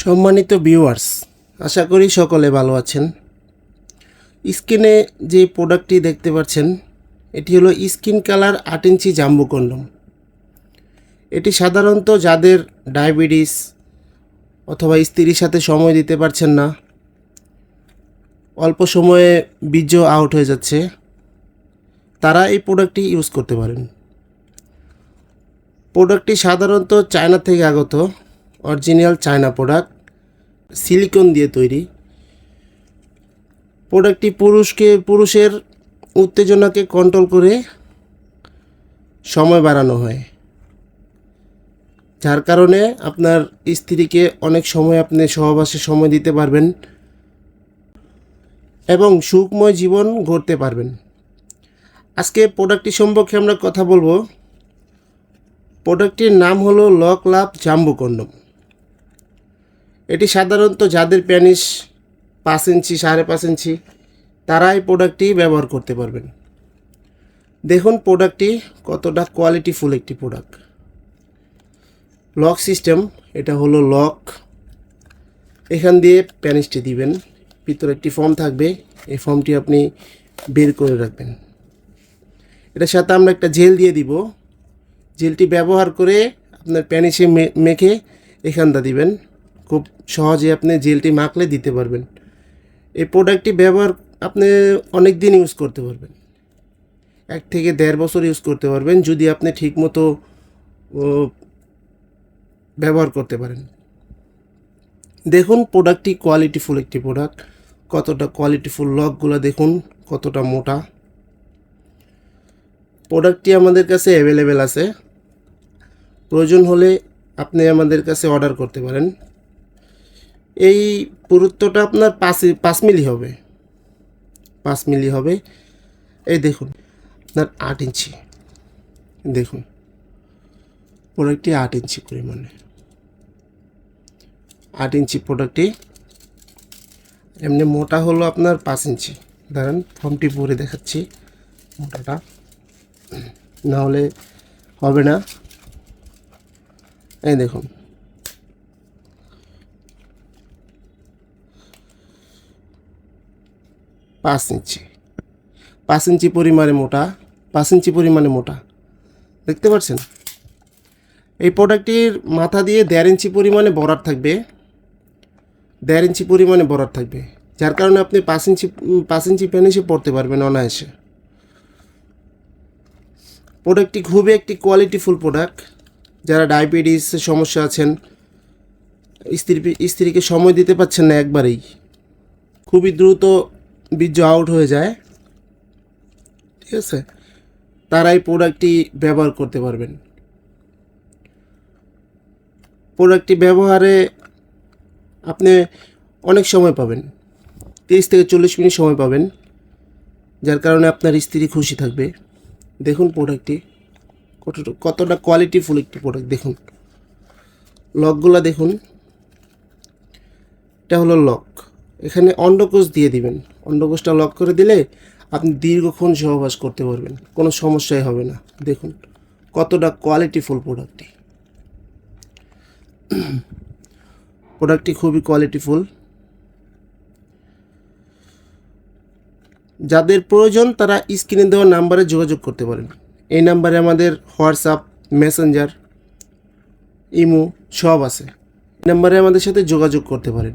সম্মানিত ভিউয়ার্স আশা করি সকলে ভালো আছেন। স্কিনে যে প্রোডাক্টটি দেখতে পাচ্ছেন, এটি হলো স্কিন কালার আট ইঞ্চি জাম্বু কন্ডম। এটি সাধারণত যাদের ডায়াবেটিস অথবা স্ত্রীর সাথে সময় দিতে পারছেন না, অল্প সময়ে বীর্য আউট হয়ে যাচ্ছে, তারা এই প্রোডাক্টটি ইউজ করতে পারেন। প্রোডাক্টটি সাধারণত চায়না থেকে আগত অরিজিনাল চায়না প্রোডাক্ট, সিলিকন দিয়ে তৈরি। প্রোডাক্টটি পুরুষকে, পুরুষের উত্তেজনাকে কন্ট্রোল করে সময় বাড়ানো হয়। যার কারণে আপনার স্ত্রীকে অনেক সময় আপনি সহবাসে সময় দিতে পারবেন এবং সুখময় জীবন গড়তে পারবেন। আজকে প্রোডাক্টটি সম্পর্কে আমরা কথা বলব। প্রোডাক্টটির নাম হলো লক লাভ জাম্বু কন্ডম এটি সাধারণত যাদের প্যানিস পাঁচ ইঞ্চি, সাড়ে পাঁচ ইঞ্চি তারা এই প্রোডাক্টটি ব্যবহার করতে পারবেন। দেখুন প্রোডাক্টটি কতটা কোয়ালিটিফুল একটি প্রোডাক্ট লক সিস্টেম এটা হলো লক এখান দিয়ে প্যানিসটি দিবেন। ভিতরে একটি ফর্ম থাকবে। এই ফর্মটি আপনি বের করে রাখবেন। এটার সাথে আমরা একটা জেল দিয়ে দিব। জেলটি ব্যবহার করে আপনার প্যানিসে মেখে এখানটা দিবেন। খুব সহজে আপনি জেলটি মাখলে দিতে পারবেন। এই প্রোডাক্টটি ব্যবহার আপনি অনেক দিন ইউজ করতে পারবেন। এক থেকে দেড় বছর ইউজ করতে পারবেন যদি আপনি ঠিকমতো ব্যবহার করতে পারেন। দেখুন প্রোডাক্টটি কোয়ালিটিফুল একটি প্রোডাক্ট কতটা কোয়ালিটিফুল লকগুলো দেখুন, কতটা মোটা। প্রোডাক্টটি আমাদের কাছে অ্যাভেলেবেল আছে। প্রয়োজন হলে আপনি আমাদের কাছে অর্ডার করতে পারেন। এই পুরুত্বটা আপনার পাঁচ পাঁচ মিলি হবে। পাঁচ মিলি হবে। এই দেখুন, আপনার আট ইঞ্চি। দেখুন, প্রোডাক্টটি আট ইঞ্চি পরিমাণে। আট ইঞ্চি প্রোডাক্টটি, এমনি মোটা হলো আপনার পাঁচ ইঞ্চি। দাঁড়ান, ফর্মটি পরে দেখাচ্ছি মোটাটা। না হলে হবে না। এই দেখুন পাঁচ ইঞ্চি। পাঁচ ইঞ্চি পরিমাণে মোটা, পাঁচ ইঞ্চি পরিমাণে মোটা। দেখতে পাচ্ছেন? এই প্রোডাক্টটির মাথা দিয়ে দেড় ইঞ্চি পরিমাণে বরার থাকবে। দেড় ইঞ্চি পরিমাণে বরার থাকবে। যার কারণে আপনি পাঁচ ইঞ্চি পাঁচ ইঞ্চি প্যানিসে পড়তে পারবেন অনায়াসে। প্রোডাক্টটি খুবই একটি কোয়ালিটিফুল প্রোডাক্ট। যারা ডায়াবেটিসের সমস্যা আছেন স্ত্রী স্ত্রীকে সময় দিতে পারছেন না একবারেই। খুবই দ্রুত বীর্য আউট হয়ে যায়। ঠিক আছে? তারা এই প্রোডাক্টটি ব্যবহার করতে পারবেন। প্রোডাক্টটি ব্যবহারে আপনি অনেক সময় পাবেন। তিরিশ থেকে চল্লিশ মিনিট সময় পাবেন, যার কারণে আপনার স্ত্রী খুশি থাকবে। দেখুন প্রোডাক্টটি কতটা কতটা কোয়ালিটিফুল একটি প্রোডাক্ট দেখুন। লকগুলো দেখুন। এটা হলো লক। এখানে অন্ডকোষ দিয়ে দিবেন। অন্ডকোষটা লক করে দিলে আপনি দীর্ঘক্ষণ সহবাস করতে পারবেন, কোনো সমস্যাই হবে না। দেখুন, কতটা কোয়ালিটিফুল প্রোডাক্টটি প্রোডাক্টটি খুবই কোয়ালিটিফুল যাদের প্রয়োজন, তারা স্ক্রিনে দেওয়া নাম্বারে যোগাযোগ করতে পারেন। এই নাম্বারে আমাদের হোয়াটসঅ্যাপ, মেসেঞ্জার, ইমো সব আছে। নাম্বারে আমাদের সাথে যোগাযোগ করতে পারেন।